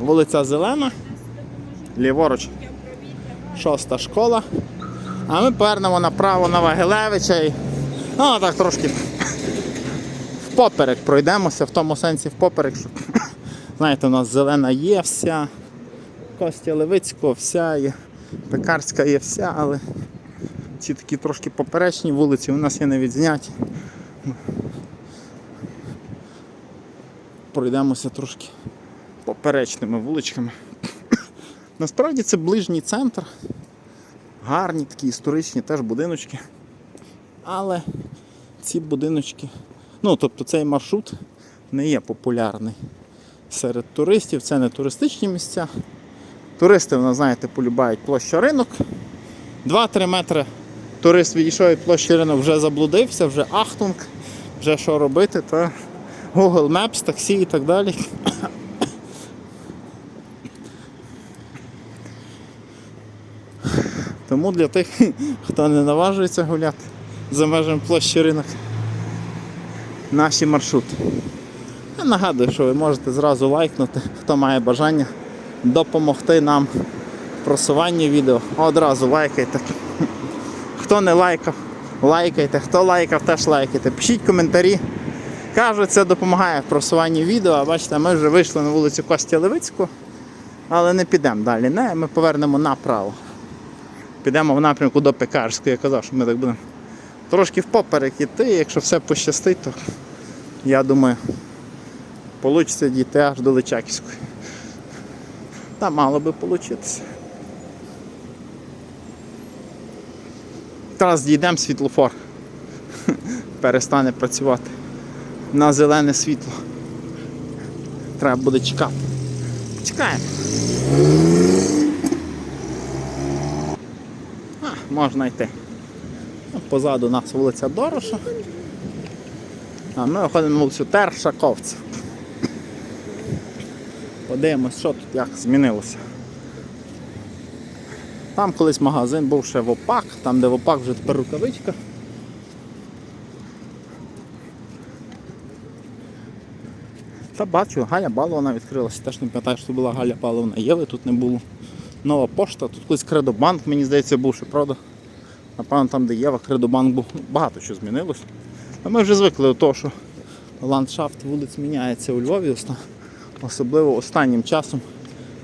Вулиця Зелена. Ліворуч. Шоста школа. А ми повернемо направо на Вагилевича і. Ну, так трошки впоперек пройдемося, в тому сенсі впоперек, що знаєте, у нас зелена є вся, Костя Левицького вся є, Пекарська є вся, але ці такі трошки поперечні вулиці у нас є не відзняті. Пройдемося трошки поперечними вуличками. Насправді це ближній центр. Гарні такі історичні теж будиночки. Але ці будиночки, ну тобто цей маршрут не є популярний серед туристів. Це не туристичні місця. Туристи, ви знаєте, полюбають площа ринок. 2-3 метри турист відійшов від площі ринок, вже заблудився, вже ахтунг, вже що робити, то Google Maps, таксі і так далі. Тому для тих, хто не наважується гуляти за межами площі ринок, наші маршрути. Я нагадую, що ви можете зразу лайкнути, хто має бажання допомогти нам в просуванні відео. Одразу лайкайте. Хто не лайкав, лайкайте, хто лайкав, теж лайкайте. Пишіть коментарі. Кажуть, це допомагає в просуванні відео. А бачите, ми вже вийшли на вулицю Костя Левицького, але не підемо далі. Не, ми повернемо направо. Підемо в напрямку до Пекарської. Я казав, що ми так будемо трошки впоперек іти, якщо все пощастить, то я думаю, вийде дійти аж до Личаківської. Та мало би получитися. Зараз дійдемо світлофор. Перестане працювати на зелене світло. Треба буде чекати. Чекаємо. Можна йти. Ну, Позаду нас вулиця Дороша. А ми виходимо на вулицю Тершаковця. Подивимось, що тут як змінилося. Там колись магазин був ще в ОПАК, там де в ОПАК вже тепер рукавичка. Та бачу, Галя Баловна відкрилася, теж не пам'ятаю, що була Галя Баловна. Єви тут не було. Нова пошта, тут колись Кредобанк, мені здається, був ще, правда? Напевно, там, де Єва, Кредобанк був, багато що змінилось. А ми вже звикли до того, що ландшафт вулиць міняється у Львові, особливо останнім часом.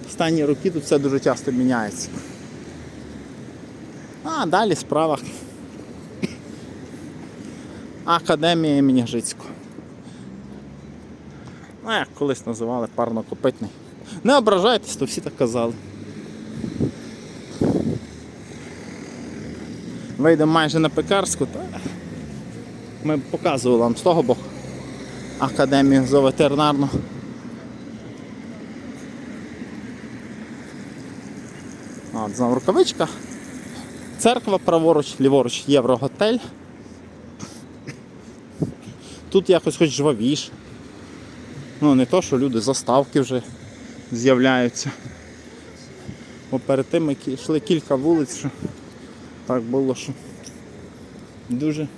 Останні роки тут все дуже часто міняється. А далі справа. Академія імені Гжицького. Ну, як колись називали парнокопитний. Не ображайтесь, то всі так казали. Вийдемо майже на пекарську, то ми показували вам з того боку академію зооветеринарну. От, знову рукавичка. Церква праворуч, ліворуч, Євроготель. Тут якось хоч жвавіше. Ну, не то, що люди заставки вже з'являються. Бо перед тим ми йшли кілька вулиць, що так було, що дуже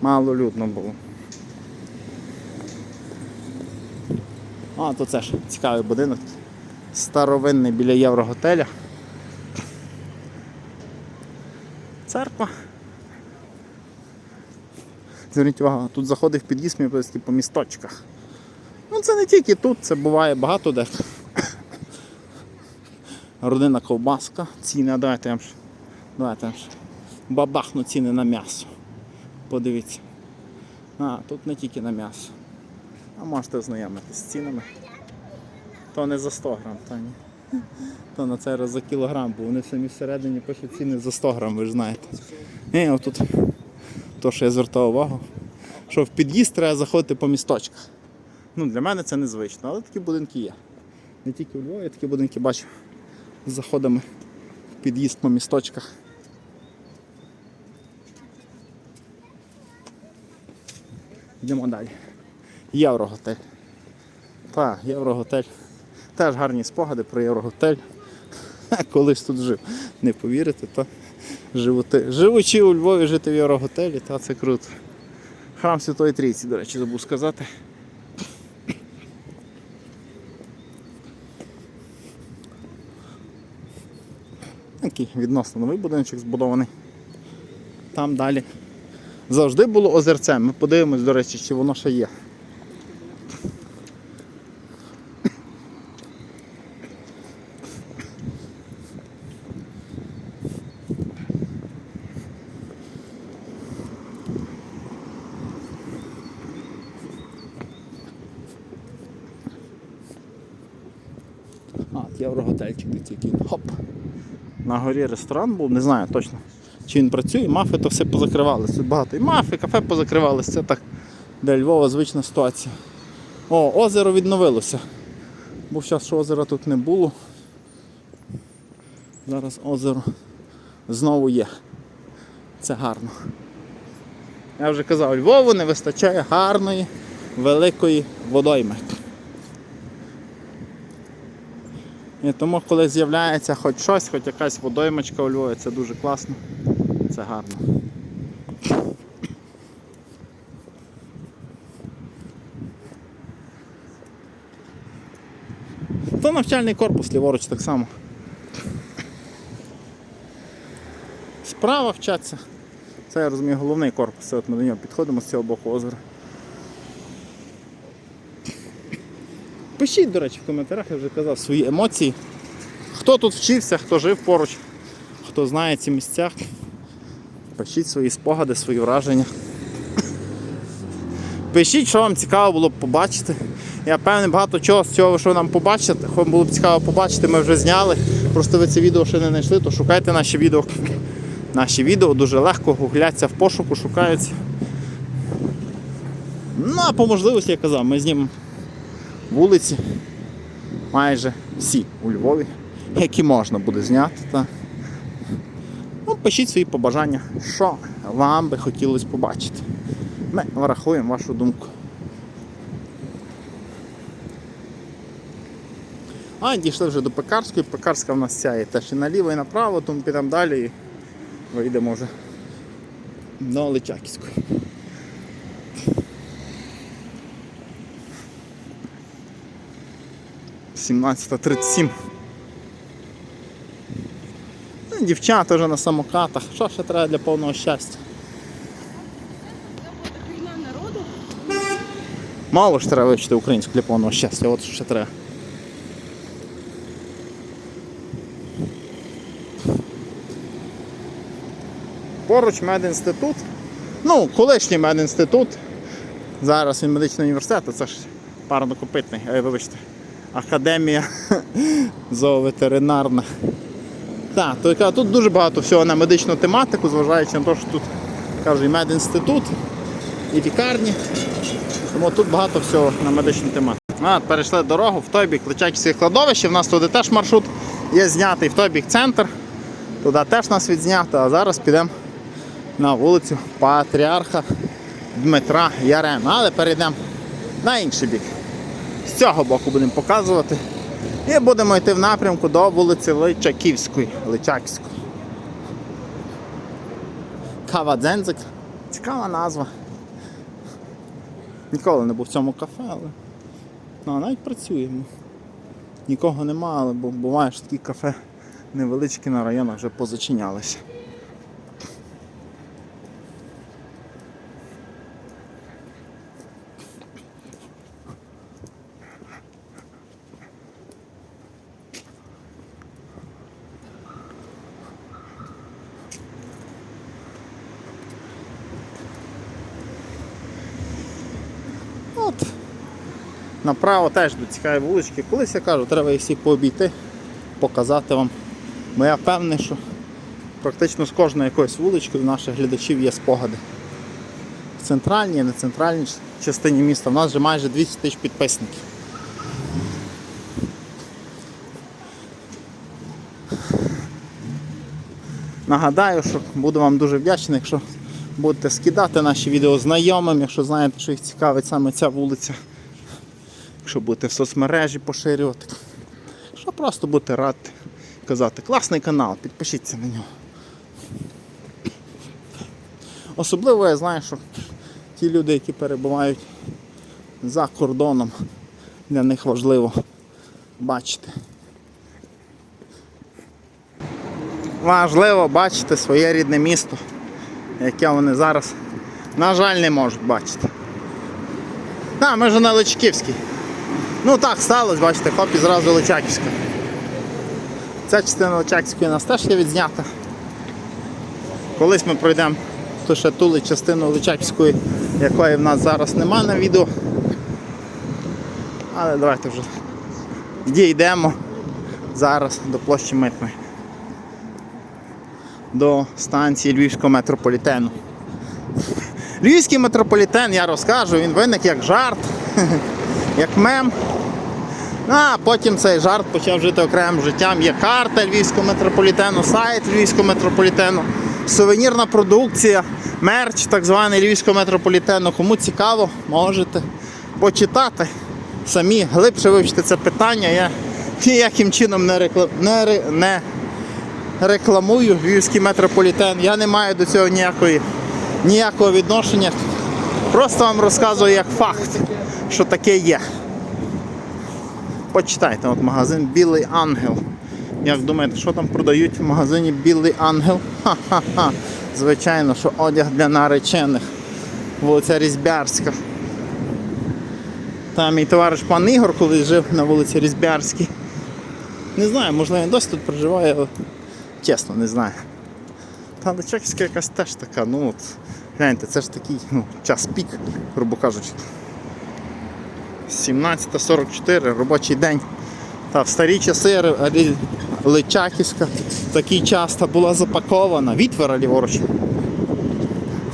мало людно було. А, то це ж цікавий будинок. Старовинний біля Євроготеля. Церква. Зверніть увагу, тут заходив під'їзд просто по місточках. Ну це не тільки тут, це буває багато де. Родина ковбаска, ціни, давайте я вам давайте ж бабахну ціни на м'ясо. Подивіться. А, тут не тільки на м'ясо. А можете ознайомитись з цінами. То не за 100 грам, то ні. То на цей раз за кілограм, бо вони самі всередині пишуть ціни за 100 грам, ви ж знаєте. І отут, то, що я звертав увагу, що в під'їзд треба заходити по місточках. Ну, для мене це незвично, але такі будинки є. Не тільки у Львові, я такі будинки бачу з заходами в під'їзд по місточках. Йдемо далі. Євроготель. Так, Євроготель. Теж гарні спогади про Євроготель. Колись тут жив. Не повірите, то живути. Живучи у Львові, жити в Євроготелі, та це круто. Храм Святої Трійці, до речі, забув сказати. Такий відносно новий будиночок збудований. Там далі завжди було озерце. Ми подивимось, до речі, чи воно ще є. А, євроготельчик який. Хоп. На горі ресторан був, не знаю точно. Чи він працює, мафи то все позакривалися. Тут багато. І мафи, кафе позакривалися. Це так для Львова звична ситуація. О, озеро відновилося. Був час, що озера тут не було. Зараз озеро знову є. Це гарно. Я вже казав, Львову не вистачає гарної, великої водойми. І тому, коли з'являється хоч щось, хоч якась водоймочка у Львові, це дуже класно, це гарно. То навчальний корпус ліворуч так само. Справа вчаться. Це я розумію головний корпус, от ми до нього підходимо з цього боку озера. Пишіть, до речі, в коментарях, я вже казав, свої емоції. Хто тут вчився, хто жив поруч, хто знає ці місця. Пишіть свої спогади, свої враження. Пишіть, що вам цікаво було б побачити. Я певний, багато чого з цього, що нам побачите, вам було б цікаво побачити, ми вже зняли. Просто ви це відео ще не знайшли, то шукайте наші відео. Наші відео дуже легко гугляться в пошуку, шукаються. Ну, а по можливості, я казав, ми знімемо вулиці майже всі у Львові, які можна буде зняти. Та... Ну, пишіть свої побажання, що вам би хотілося побачити. Ми врахуємо вашу думку. А, дійшли вже до пекарської. Пекарська в нас сяє теж і наліво, і направо, тому підемо далі і вийдемо вже до Личаківської. Сімнадцята тридцять сім. Ну, Дівчата вже на самокатах. Що ще треба для повного щастя? Мало ж треба вивчити українську для повного щастя, от що ще треба. Поруч медінститут. Ну, колишній медінститут. Зараз він медичний університет, це ж парнокопитний, е, вибачте, академія зооветеринарна. Так, тут дуже багато всього на медичну тематику, зважаючи на те, що тут кажу, і медінститут, і лікарні. Тому тут багато всього на медичну тематику. А, перейшли дорогу в той бік Личаківське кладовище. У нас туди теж маршрут є знятий, в той бік центр. Туди теж нас відзнято, а зараз підемо на вулицю Патріарха Дмитра Ярема. Але перейдемо на інший бік. З цього боку будемо показувати. І будемо йти в напрямку до вулиці Личаківської. Личаківської. Кава Дзензик. Цікава назва. Ніколи не був в цьому кафе, але ну, навіть працюємо. Нікого нема, але буває, що такі кафе невеличкі на районах вже позачинялися. От. Направо теж до цікаві вулички. Колись я кажу, треба їх всі пообійти, показати вам. Бо я впевнений, що практично з кожною якоюсь вуличкою в наших глядачів є спогади. В центральній, не центральній частині міста. У нас вже майже 200 тисяч підписників. Нагадаю, що буду вам дуже вдячний, якщо будете скидати наші відео знайомим, якщо знаєте, що їх цікавить саме ця вулиця. Якщо будете в соцмережі поширювати. Якщо просто будете раді казати, класний канал, підпишіться на нього. Особливо я знаю, що ті люди, які перебувають за кордоном, для них важливо бачити. важливо бачити своє рідне місто, яке вони зараз, на жаль, не можуть бачити. Так, ми вже на Личківській. Ну так сталося, бачите, хоп і зразу Личаківська. Ця частина Личаківської у нас теж є відзнята. Колись ми пройдемо ту ще ту частину Личаківської, якої в нас зараз нема на відео. Але давайте вже дійдемо зараз до площі Митної. До станції Львівського метрополітену. Львівський метрополітен, я розкажу, він виник як жарт, як мем. А потім цей жарт почав жити окремим життям. Є карта Львівського метрополітену, сайт Львівського метрополітену, сувенірна продукція, мерч так званий Львівського метрополітену. Кому цікаво, можете почитати. Самі глибше вивчити це питання. Я ніяким чином не, рекла... не, не рекламую Львівський метрополітен. Я не маю до цього ніякої, ніякого відношення. Просто вам розказую як факт, що таке є. Почитайте, от магазин Білий Ангел. Як думаєте, що там продають в магазині Білий Ангел? Ха-ха-ха. Звичайно, що одяг для наречених. Вулиця Різбярська. Там мій товариш пан Ігор колись жив на вулиці Різбярській. Не знаю, можливо, він досі тут проживає, але чесно, не знаю. Та Личаківська якась теж така, ну от, гляньте, це ж такий ну, час пік, грубо кажучи. 17.44, робочий день. Та в старі часи Личаківська в такий час була запакована, відвера ліворуч.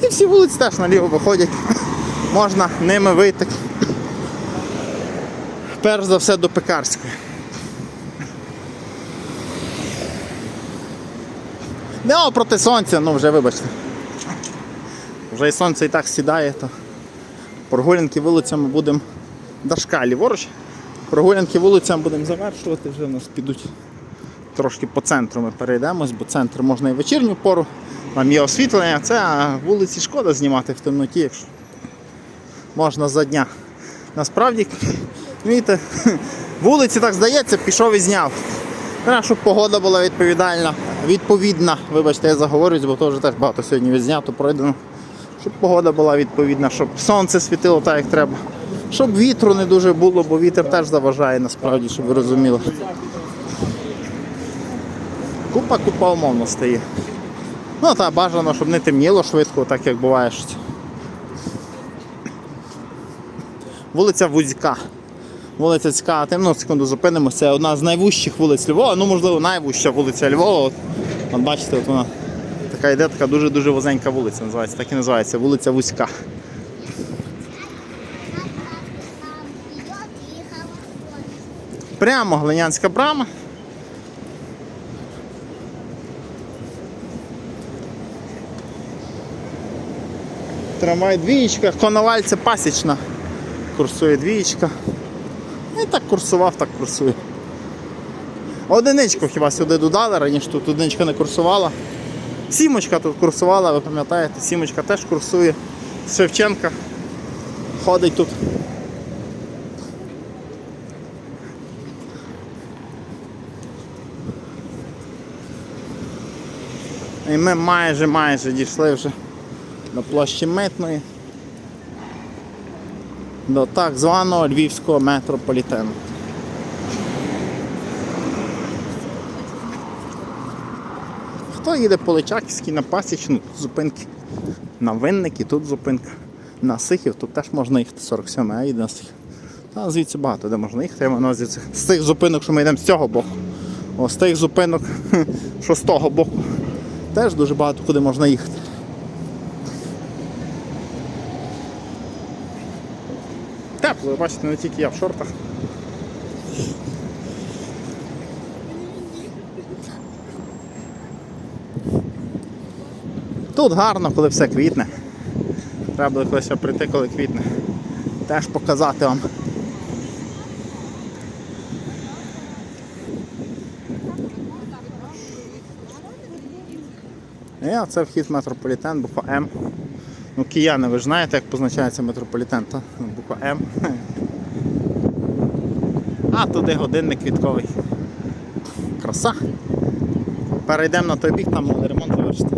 І всі вулиці теж наліво виходять. Можна ними вийти. Перш за все до пекарської. Не о, проти сонця, ну вже вибачте. Вже і сонце і так сідає, то прогулянки вулицями будемо Дашка ліворуч. Прогулянки вулицями будемо завершувати, вже в нас підуть трошки по центру ми перейдемось, бо центр можна і вечірню пору. Там є освітлення, це а вулиці шкода знімати в темноті, якщо можна за дня. Насправді, розумієте, вулиці так здається, пішов і зняв. Треба, щоб погода була відповідальна, відповідна. Вибачте, я заговорююсь, бо теж теж багато сьогодні відзнято, пройдено. Щоб погода була відповідна, щоб сонце світило так, як треба. Щоб вітру не дуже було, бо вітер теж заважає насправді, щоб ви розуміли. Купа купа умовностей є. Ну та бажано, щоб не темніло швидко, так як буває. Вулиця Вузька. Вулиця Цька, тим, ну, секунду зупинимося. Це одна з найвужчих вулиць Львова, ну можливо найвужча вулиця Львова. От, от бачите, от вона така йде, така дуже-дуже вузенька вулиця називається, так і називається, вулиця Вузька. Прямо Глинянська брама. Трамвай двієчка, Коноваль це пасічна. Курсує двієчка. І так курсував, так курсує. Одиничку хіба сюди додали, раніше тут одиничка не курсувала. Сімочка тут курсувала, ви пам'ятаєте, сімочка теж курсує. Шевченка ходить тут. І ми майже майже дійшли вже до площі Митної, до так званого львівського метрополітену. Хто їде по Личаківській на Пасічну, тут зупинки. На Винники, тут зупинка. На Сихів, тут теж можна їхати 47 а їде на Сихів. Та звідси багато де можна їхати, увазі цих- з тих зупинок, що ми йдемо з цього боку. О, з тих зупинок, що з того боку. Теж дуже багато куди можна їхати. Тепло, ви бачите, не тільки я в шортах. Тут гарно, коли все квітне. Треба буде колись прийти, коли квітне. Теж показати вам. І оце вхід метрополітен, буква М. Ну, кияни, ви ж знаєте, як позначається метрополітен, та? Ну, буква М. А туди годинник квітковий. Краса. Перейдемо на той бік, там ремонт завершити.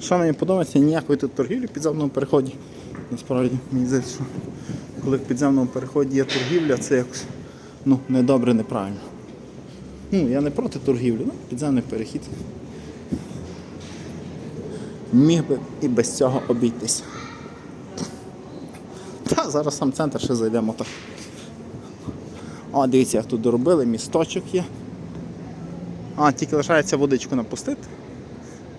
Що мені подобається, ніякої тут торгівлі в підземному переході. Насправді, мені здається, що коли в підземному переході є торгівля, це якось ну, недобре, неправильно. Ну, я не проти торгівлі, ну, підземний перехід. Міг би і без цього обійтися. Та зараз сам центр ще зайдемо так. О, дивіться, як тут доробили, місточок є. А, тільки лишається водичку напустити.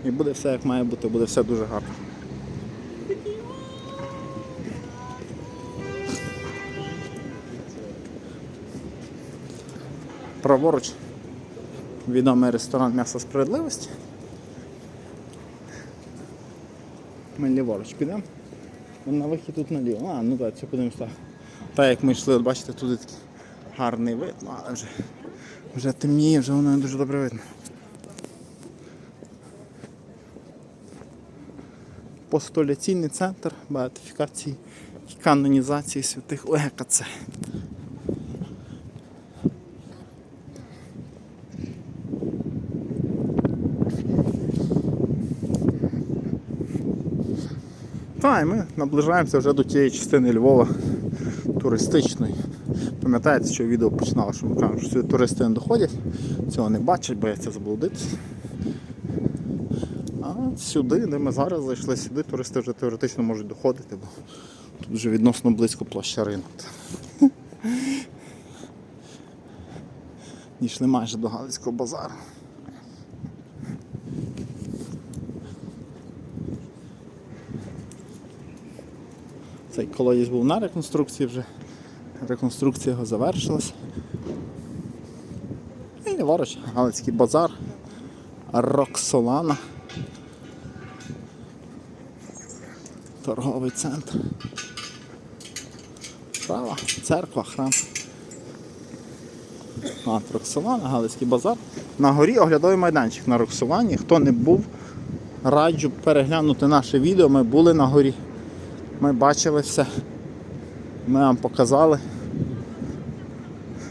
І буде все як має бути, буде все дуже гарно. Праворуч відомий ресторан М'ясо справедливості. Ми ліворуч підемо. На вихід тут наліво. А, ну так, це подивимося. Так. так як ми йшли, от бачите, тут такий гарний вид, ну, але вже, вже темніє, вже воно дуже добре видно. Постоляційний центр беатифікації і канонізації святих. Ой, яка і ми наближаємося вже до тієї частини Львова туристичної. Пам'ятаєте, що відео починало, що ми кажемо, що сюди туристи не доходять, цього не бачать, бояться заблудитися. А сюди, де ми зараз зайшли, сюди туристи вже теоретично можуть доходити, бо тут вже відносно близько площа ринку. Дійшли майже до Галицького базару. Цей колодязь був на реконструкції вже. Реконструкція його завершилась. І ліворуч, Галицький базар, Роксолана. Торговий центр. Права, церква, храм. А, Роксолана, Галицький базар. На горі оглядовий майданчик на Роксолані. Хто не був, раджу переглянути наше відео. Ми були на горі. Ми бачили все. Ми вам показали.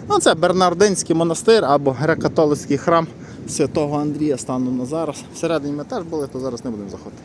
Ну, це Бернардинський монастир або греко-католицький храм святого Андрія станом на зараз. Всередині ми теж були, то зараз не будемо заходити.